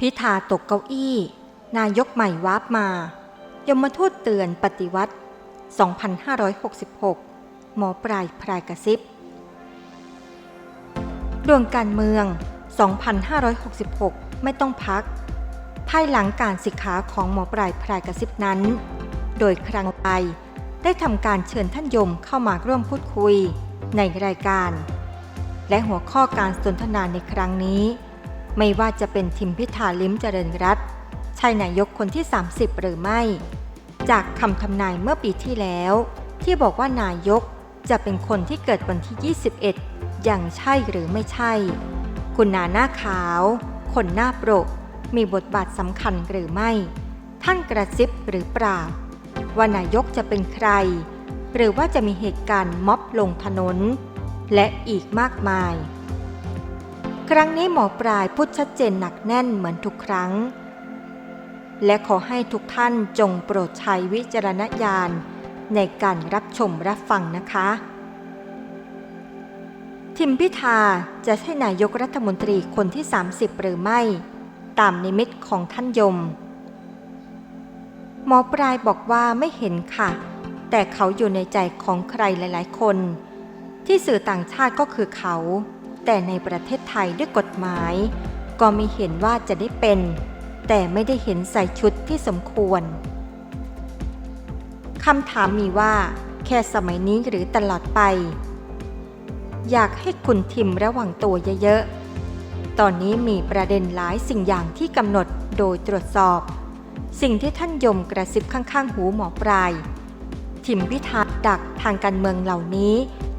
พิธาตกเก้าอี้ นายกใหม่วาบมา ยมทูตเตือนปฏิวัติ 2566 หมอปลายพรายกระซิบดวงการเมือง 2566 ไม่ต้องพัก ภายหลังการสิกขาของหมอปลายพรายกระซิบนั้น โดยครั้งไปได้ทำการเชิญท่านยมเข้ามาร่วมพูดคุยในรายการ และหัวข้อการสนทนาในครั้งนี้ ไม่ว่าจะเป็นทิมพิธาลิ้มเจริญรัตใช่นายกคนที่ 30 หรือไม่ จากคำทำนายเมื่อปีที่แล้ว ที่บอกว่านายกจะเป็นคนที่เกิดวันที่ 21 อย่างใช่หรือไม่ใช่ คุณนาหน้าขาว คนหน้าโปรก มีบทบาทสำคัญหรือไม่ ท่านกระซิบหรือเปล่า ว่านายกจะเป็นใคร หรือว่าจะมีเหตุการณ์ม็อบลงถนน และอีกมากมาย ครั้งนี้หมอปลายพูดชัดเจนหนักแน่นเหมือนทุกครั้ง และขอให้ทุกท่านจงโปรดใช้วิจารณญาณในการรับชมรับฟังนะคะ ทิมพิธาจะใช่นายกรัฐมนตรีคนที่ 30 หรือไม่ ตามนิมิตของท่านยม หมอปลายบอกว่าไม่เห็นค่ะ แต่เขาอยู่ในใจของใครหลาย ๆ คน ที่สื่อต่างชาติก็คือเขา แต่ในประเทศไทยด้วยกฎหมาย ก็มีเห็นว่าจะได้เป็น แต่ไม่ได้เห็นใส่ชุดที่สมควรคำถามมีว่า แค่สมัยนี้หรือตลอดไป อยากให้คุณทิมระวังตัวเยอะๆ ตอนนี้มีประเด็นหลายสิ่งอย่างที่กำหนดโดยตรวจสอบ สิ่งที่ท่านยมกระซิบข้างๆ หูหมอปลาย ทิมพิธาดักทางการเมืองเหล่านี้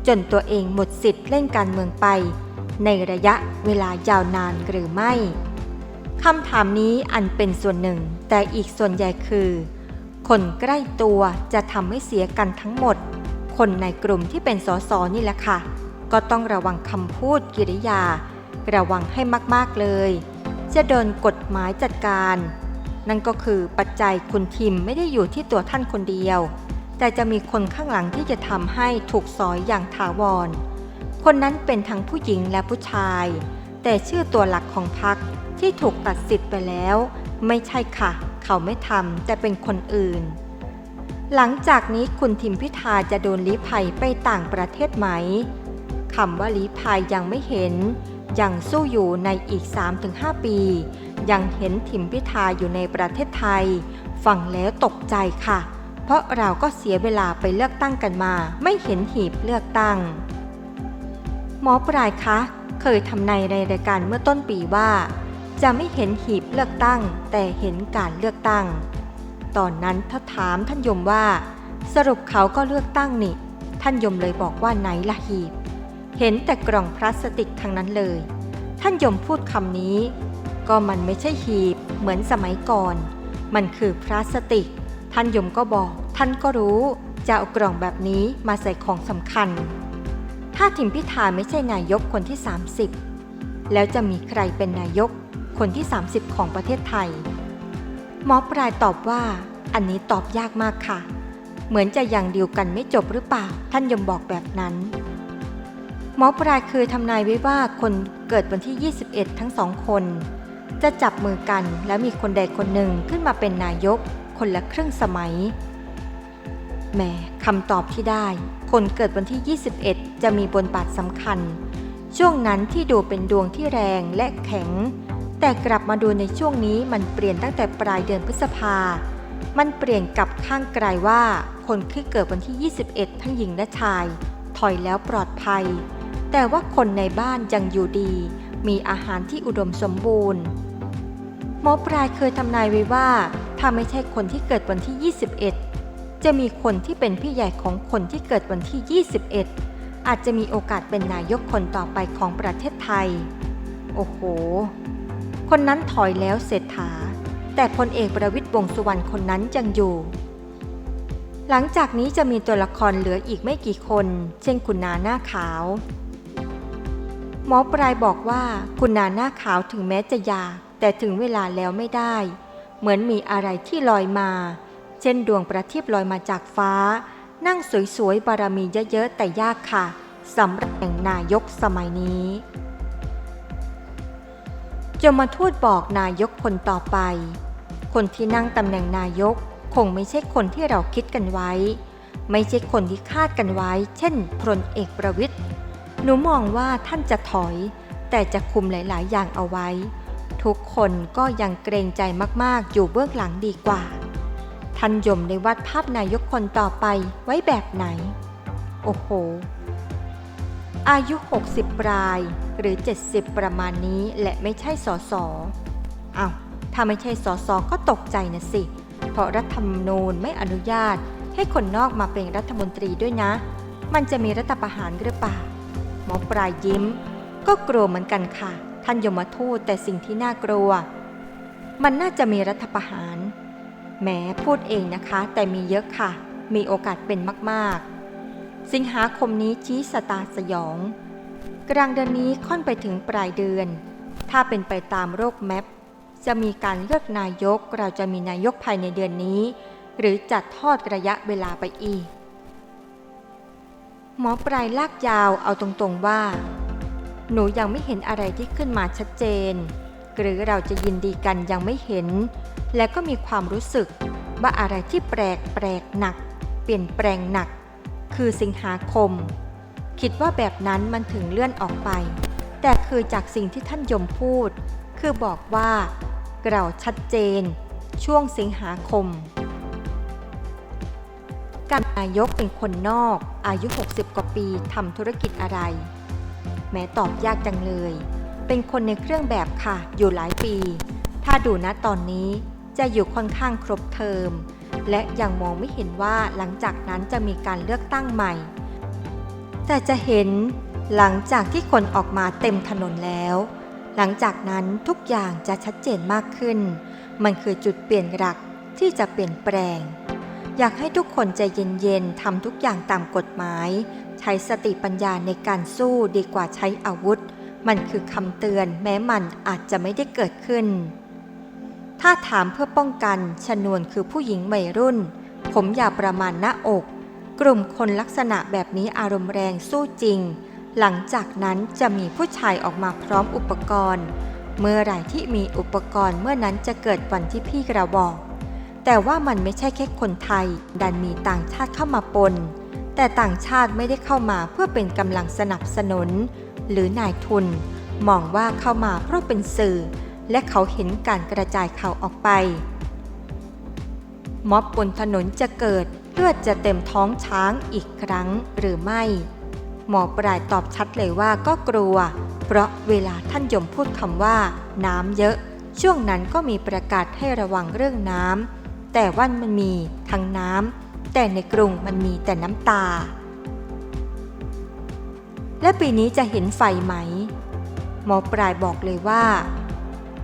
จนตัวเองหมดสิทธิ์เล่นการเมืองไป ในระยะเวลายาวนานหรือไม่คำถามนี้อันเป็นส่วนหนึ่ง แต่อีกส่วนใหญ่คือ คนใกล้ตัวจะทำให้เสียกันทั้งหมด คนในกลุ่มที่เป็นสสนี่แหละค่ะ ก็ต้องระวังคำพูดกิริยา ระวังให้มากๆเลย จะโดนกฎหมายจัดการ นั่นก็คือปัจจัยคุณทิมไม่ได้อยู่ที่ตัวท่านคนเดียว แต่จะมีคนข้างหลังที่จะทำให้ถูกสอยอย่างถาวร คนนั้นเป็นทั้งผู้หญิงและผู้ชาย แต่ชื่อตัวหลักของพรรคที่ถูกตัดสิทธิ์ไปแล้ว ไม่ใช่ค่ะ เขาไม่ทำแต่เป็นคนอื่น หลังจากนี้คุณทิมพิธาจะโดนลี้ภัยไปต่างประเทศไหมคำว่าลี้ภัยยังไม่เห็น ยังสู้อยู่ในอีก 3-5 ปี ยังเห็นทิมพิธาอยู่ในประเทศไทย ฟังแล้วตกใจค่ะ เพราะเราก็เสียเวลาไปเลือกตั้งกันมา ไม่เห็นหีบเลือกตั้ง หมอปลายคะ เคยทำนายในรายการเมื่อต้นปีว่า จะไม่เห็นหีบเลือกตั้ง แต่เห็นการเลือกตั้ง ตอนนั้นถ้าถามท่านยมว่า สรุปเขาก็เลือกตั้งนี่ ท่านยมเลยบอกว่าไหนละหีบ เห็นแต่กล่องพลาสติกทั้งนั้นเลย ท่านยมพูดคำนี้ ก็มันไม่ใช่หีบเหมือนสมัยก่อน มันคือพลาสติก ท่านยมก็บอก ท่านก็รู้จะเอากล่องแบบนี้มาใส่ของสำคัญ ถ้าทิมพิธาไม่ใช่นายกคนที่ 30 แล้วจะมีใครเป็นนายกคนที่ 30 ของประเทศไทย หมอปลายตอบว่าอันนี้ตอบยากมากค่ะ เหมือนจะยังเดีลกันไม่จบหรือเปล่า ท่านยมบอกแบบนั้น หมอปลายคือทำนายไว้ว่าคนเกิดวันที่ 21 ทั้งสองคน จะจับมือกันแล้วมีคนใดคนหนึ่งขึ้นมาเป็นนายกคนละครึ่งสมัยแหมคำตอบที่ได้ คนเกิดวันที่ 21 จะมีบทบาทสำคัญ ช่วงนั้นที่ดูเป็นดวงที่แรงและแข็ง แต่กลับมาดูในช่วงนี้มันเปลี่ยนตั้งแต่ปลายเดือนพฤษภา มันเปลี่ยนกลับข้างไกลว่า คนที่เกิดวันที่ 21 ทั้งหญิงและชาย ถอยแล้วปลอดภัย แต่ว่าคนในบ้านยังอยู่ดี มีอาหารที่อุดมสมบูรณ์หมอปลายเคยทำนายไว้ว่า ถ้าไม่ใช่คนที่เกิดวันที่ 21จะมีคนที่เป็นพี่ใหญ่ของคนที่เกิดวันที่ 21 อาจจะมีโอกาสเป็นนายกคนต่อไปของประเทศไทย โอ้โห คนนั้นถอยแล้วเศรษฐา แต่พลเอกประวิตยวงสุวรรณคนนั้นยังอยู่ หลังจากนี้จะมีตัวละครเหลืออีกไม่กี่คน เช่นคุณนาหน้าขาว หมอปลายบอกว่าคุณนาหน้าขาวถึงแม้จะอยาก แต่ถึงเวลาแล้วไม่ได้ เหมือนมีอะไรที่ลอยมา เช่นดวงประทีปลอยมาจากฟ้า นั่งสวยๆ บารมีเยอะๆ แต่ยากค่ะสำหรับแห่งนายกสมัยนี้จมาทูตบอกนายกคนต่อไป คนที่นั่งตำแหน่งนายกคงไม่ใช่คนที่เราคิดกันไว้ ไม่ใช่คนที่คาดกันไว้ เช่นพลเอกประวิทย์หนูมองว่าท่านจะถอย แต่จะคุมหลาย ๆ อย่างเอาไว้ ทุกคนก็ยังเกรงใจมาก ๆ อยู่เบื้องหลังดีกว่า ท่านยมในวัดภาพนายกคนต่อไปไว้แบบไหน โอ้โห อายุ 60 ปลายหรือ 70 ประมาณนี้และไม่ใช่สอสออ้าวถ้าไม่ใช่สอสอก็ตกใจนะสิ เพราะรัฐธรรมนูญไม่อนุญาต ให้คนนอกมาเป็นรัฐมนตรีด้วยนะ มันจะมีรัฐประหารหรือเปล่า หมอปลายยิ้ม ก็กลัวเหมือนกันค่ะ ท่านยมทูตแต่สิ่งที่น่ากลัว มันน่าจะมีรัฐประหาร แหมพูดเองนะคะ แต่มีเยอะค่ะ มีโอกาสเป็นมากๆ สิงหาคมนี้ชี้สตาสยอง กลางเดือนนี้ค่อนไปถึงปลายเดือน ถ้าเป็นไปตามโรคแมปจะมีการเลือกนายกเราจะมีนายกภายในเดือนนี้ หรือจัดทอดระยะเวลาไปอีก หมอปลายลากยาวเอาตรงๆว่า หนูยังไม่เห็นอะไรที่ขึ้นมาชัดเจน หรือเราจะยินดีกันยังไม่เห็น และก็มีความรู้สึกว่าอะไรที่แปลกแปลกหนัก เปลี่ยนแปลงหนัก คือสิงหาคม คิดว่าแบบนั้นมันถึงเลื่อนออกไป แต่คือจากสิ่งที่ท่านยมพูด คือบอกว่าเราชัดเจน ช่วงสิงหาคม การนายกเป็นคนนอกอายุ 60 กว่าปีทำธุรกิจอะไร แม้ตอบยากจังเลย เป็นคนในเครื่องแบบค่ะ อยู่หลายปี ถ้าดูนะตอนนี้จะอยู่ค่อนข้างครบเทอม และยังมองไม่เห็นว่าหลังจากนั้นจะมีการเลือกตั้งใหม่ แต่จะเห็นหลังจากที่คนออกมาเต็มถนนแล้ว หลังจากนั้นทุกอย่างจะชัดเจนมากขึ้น มันคือจุดเปลี่ยนหลักที่จะเปลี่ยนแปลง อยากให้ทุกคนใจเย็นๆทำทุกอย่างตามกฎหมาย ใช้สติปัญญาในการสู้ดีกว่าใช้อาวุธ มันคือคำเตือนแม้มันอาจจะไม่ได้เกิดขึ้น ถ้าถามเพื่อป้องกันชนวนคือผู้หญิงวัยรุ่น ผมยาวประมาณหน้าอก กลุ่มคนลักษณะแบบนี้อารมณ์แรงสู้จริง หลังจากนั้นจะมีผู้ชายออกมาพร้อมอุปกรณ์ เมื่อไหร่ที่มีอุปกรณ์เมื่อนั้นจะเกิดวันที่พี่กระบอก แต่ว่ามันไม่ใช่แค่คนไทย ดันมีต่างชาติเข้ามาปนแต่ต่างชาติไม่ได้เข้ามาเพื่อเป็นกำลังสนับสนุน หรือนายทุน มองว่าเข้ามาเพราะเป็นสื่อ และเขาเห็นการกระจายข่าวออกไป ม็อบบนถนนจะเกิดเลือดจะเต็มท้องช้างอีกครั้งหรือไม่ หมอปลายตอบชัดเลยว่าก็กลัว เพราะเวลาท่านยมพูดคำว่า น้ำเยอะ ช่วงนั้นก็มีประกาศให้ระวังเรื่องน้ำแต่ว่ามันมีทั้งน้ำแต่ในกรุงมันมีแต่น้ำตา และปีนี้จะเห็นไฟไหม หมอปลายบอกเลยว่า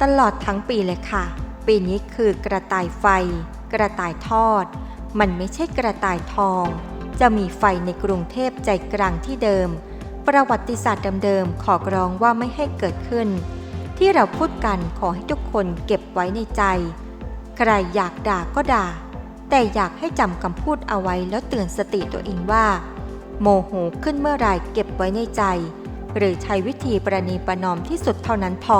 ตลอดทั้งปีเลยค่ะ ปีนี้คือกระต่ายไฟ กระต่ายทอด มันไม่ใช่กระต่ายทอง จะมีไฟในกรุงเทพใจกลางที่เดิม ประวัติศาสตร์เดิมๆขอกร้องว่าไม่ให้เกิดขึ้น ที่เราพูดกันขอให้ทุกคนเก็บไว้ในใจ ใครอยากด่าก็ด่า แต่อยากให้จำคำพูดเอาไว้แล้วเตือนสติตัวเองว่า โมโหขึ้นเมื่อไรเก็บไว้ในใจ หรือใช้วิธีประนีประนอมที่สุดเท่านั้นพอ